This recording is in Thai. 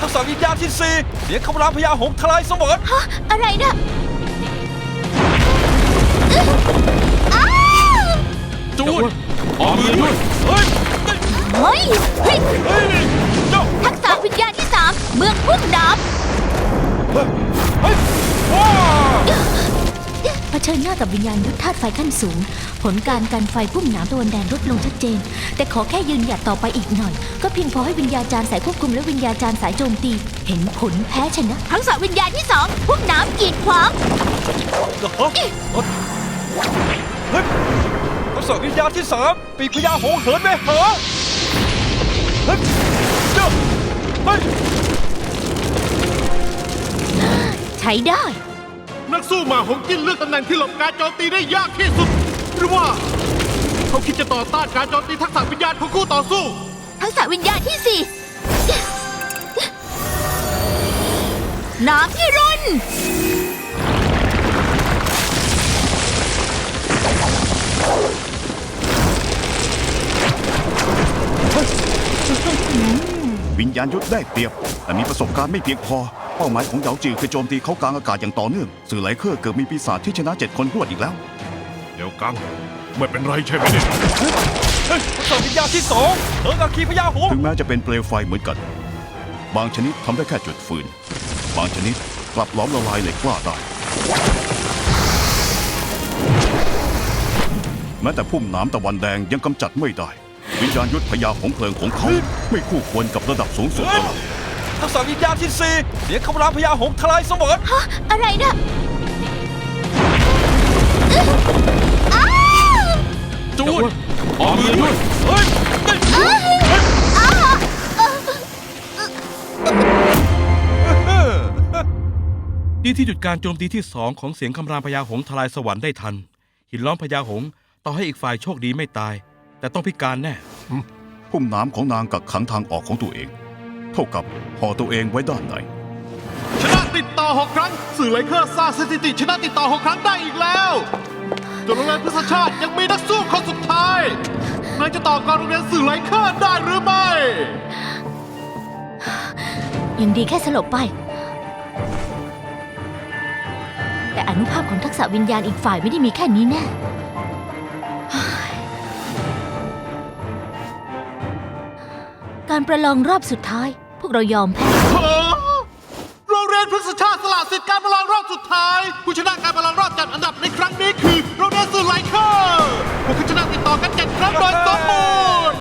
ทักษะวิญญาณที่สี่เสียงคำรามพญาหงส์ทลายสวรรค์ฮะอะไรนะอ้าวจูนออกมือด้วยเฮ้ยเฮ้ยเฮ้ยเฮ้ยเจ้าทักษะวิญญาณที่สามเมืองพุ่มน้เฮ้ยเฮ้ยว้าำเผ ชิญหน้ากับวิญญาณยุทธธาตุไฟขั้นสูง ผลการกันไฟพุ่มหนามตะวันแดงลดลงชัดเจน แต่ขอแค่ยืนหยัดต่อไปอีกหน่อย ก็เพียงพอให้วิญญาจารย์สายควบคุมและวิญญาจารย์สายโจมตี เห็นผลแพ้ชนะ ทักษะวิญญาณที่สองพุ่มหนามกีดขวางเฮ้ยเฮ้ยทักษะวิญญาณที่สามปีกพญาหงส์เหินไปหาเฮ้ยเจ้าเฮ้ยใช้ได้ นักสู้หมาหงกินเลือกตำแหน่งที่หลบการโจมตีได้ยากที่สุด หรือว่า เขาคิดจะต่อต้านการโจมตีทักษะวิญญาณของคู่ต่อสู้ ทักษะวิญญาณที่สี่น้ำพิรุณวิญญาณยุทธได้เปรียบ แต่มีประสบการณ์ไม่เพียงพอ เป้าหมายของเหยาจือคือโจมตีเขากลางอากาศอย่างต่อเนื่อง สื่อไหลเคอร์เกิดมีปีศาจที่ชนะเจ็ดคนรวดอีกแล้ว เดี๋ยวกังไม่เป็นไรใช่ไหมเนี่ยเฮ้ยทักษะวิญญาณที่สองเหินกับขีพญาหงส์ถึงแม้จะเป็นเปลวไฟเหมือนกัน บางชนิดทำได้แค่จุดฟืน บางชนิดกลับล้อมละลายเหล็กกล้าได้แม้แต่พุ่มหนามตะวันแดงยังกำจัดไม่ได้ วิญญาณยุทธพยาของเพลิงของเขาไม่คู่ควรกับระดับสูงสุดเฮ้ย ทักษะวิญญาณที่สี่เสียงคำรามพญาหงส์ทลายสวรรค์ฮะอะไรนะอ้าวจูนออกมือด้วยเฮ้ยเฮ้ยดีที่หยุดการโจมตีที่สองของเสียงคำรามพญาหงส์ทลายสวรรค์ได้ทัน หินล้อมพญาหงส์ต่อให้อีกฝ่ายโชคดีไม่ตาย แต่ต้องพิการแน่ พุ่มหนามของนางกักขังทางออกของตัวเอง เท่ากับห่อตัวเองไว้ด้านในชนะติดต่อ6ครั้ง สื่อไหลเคอร์สร้างสถิติชนะติดต่อ6ครั้งได้อีกแล้วจนโรงเรียนพฤษชาติยังมีนักสู้คนสุดท้ายนายจะต่อกรโรงเรียนสื่อไหลเคอร์ได้หรือไม่ยังดีแค่สลบไป แต่อนุภาพของทักษะวิญญาณอีกฝ่ายไม่ได้มีแค่นี้แน่เฮ้ยการประลองรอบสุดท้ายพ วกเรายอมแพ้เฮ้อโรงเรียนพฤกษชาติสละสิทธิ์การประลองรอบสุดท้าย ผู้ชนะการประลองรอบจัดอันดับ